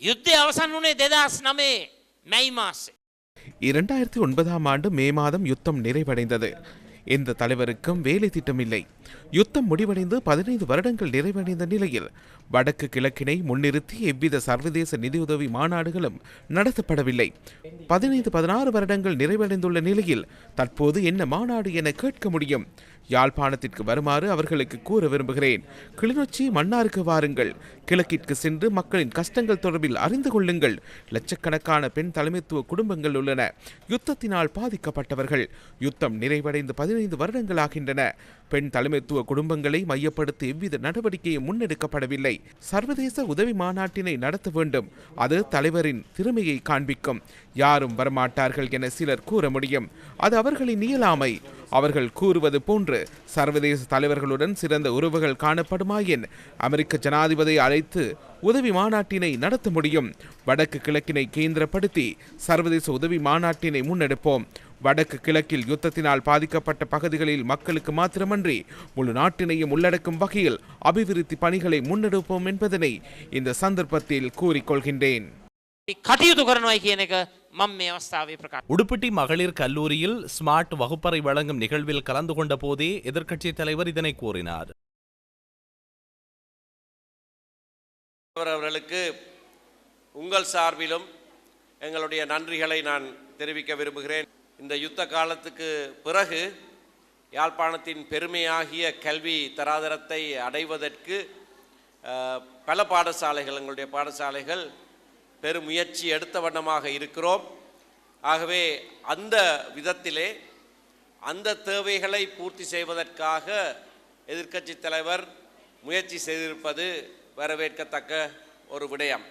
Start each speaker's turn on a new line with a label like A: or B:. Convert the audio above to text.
A: යුද්ධය අවසන් වුණේ දෙදස් නමේ මැයි මාසේ.
B: இரண்டாயிரத்தி ஒன்பதாம் ஆண்டு மே மாதம் யுத்தம் நிறைவடைந்தது எந்த தலைவருக்கும் வேலை திட்டமில்லை. யுத்தம் முடிவடைந்து பதினைந்து வருடங்கள் நிறைவடைந்த நிலையில் வடக்கு கிழக்கினை முன்னிறுத்தி எவ்வித சர்வதேச நிதியுதவி மாநாடுகளும் நடத்தப்படவில்லை. பதினைந்து பதினாறு வருடங்கள் நிறைவடைந்துள்ள நிலையில் தற்போது என்ன மாநாடு என கேட்க முடியும். யாழ்ப்பாணத்திற்கு வருமாறு அவர்களுக்கு கூற விரும்புகிறேன். கிளிநொச்சி மன்னாருக்கு வாருங்கள். கிழக்கிற்கு சென்று மக்களின் கஷ்டங்கள் தொடர்பில் அறிந்து கொள்ளுங்கள். லட்சக்கணக்கான பெண் தலைமைத்துவ குடும்பங்கள் உள்ளன. யுத்தத்தினால் பாதிக்கப்பட்டவர்கள். யுத்தம் நிறைவடைந்து பதினைந்து பதினைந்து வருடங்களாகின்றன. பெண் தலைமைத்துவ குடும்பங்களை மையப்படுத்தி எவ்வித நடவடிக்கையும் முன்னெடுக்கப்படவில்லை. சர்வதேச உதவி மாநாட்டினை நடத்த வேண்டும். அது தலைவரின் திறமையை காண்பிக்கும். யாரும் வரமாட்டார்கள் என சிலர் கூற முடியும். அது அவர்களின் இயலாமை. அவர்கள் கூறுவது போன்று சர்வதேச தலைவர்களுடன் சிறந்த உறவுகள் காணப்படுமாயின் அமெரிக்க ஜனாதிபதியை அழைத்து உதவி மாநாட்டினை நடத்த முடியும். வடக்கு கிழக்கினை கேந்திரப்படுத்தி சர்வதேச உதவி மாநாட்டினை முன்னெடுப்போம். வடக்கு கிழக்கில் யுத்தத்தினால் பாதிக்கப்பட்ட பகுதிகளில் மக்களுக்கு மாத்திரமன்றி முழு நாட்டினையும் உள்ளடக்கும் வகையில் அபிவிருத்தி பணிகளை முன்னெடுப்போம் என்பதனை இந்த சந்தர்ப்பத்தில் கூறிக்கொள்கின்றேன்.
C: உடுப்பட்டி மகளிர் கல்லூரியில் ஸ்மார்ட் வகுப்பறை வழங்கும் நிகழ்வில் கலந்து கொண்ட போதே எதிர்க்கட்சித் தலைவர் இதனை கூறினார்.
D: அவர்களுக்கு உங்கள் சார்பிலும் எங்களுடைய நன்றிகளை நான் தெரிவிக்க விரும்புகிறேன். இந்த யுத்த காலத்துக்கு பிறகு யாழ்ப்பாணத்தின் பெருமையாகிய கல்வி தராதரத்தை அடைவதற்கு பல பாடசாலைகள் எங்களுடைய பாடசாலைகள் பெருமுயற்சி எடுத்த வண்ணமாக இருக்கிறோம். ஆகவே அந்த விதத்திலே அந்த தேவைகளை பூர்த்தி செய்வதற்காக எதிர்க்கட்சி தலைவர் முயற்சி செய்திருப்பது வரவேற்கத்தக்க ஒரு விடயம்.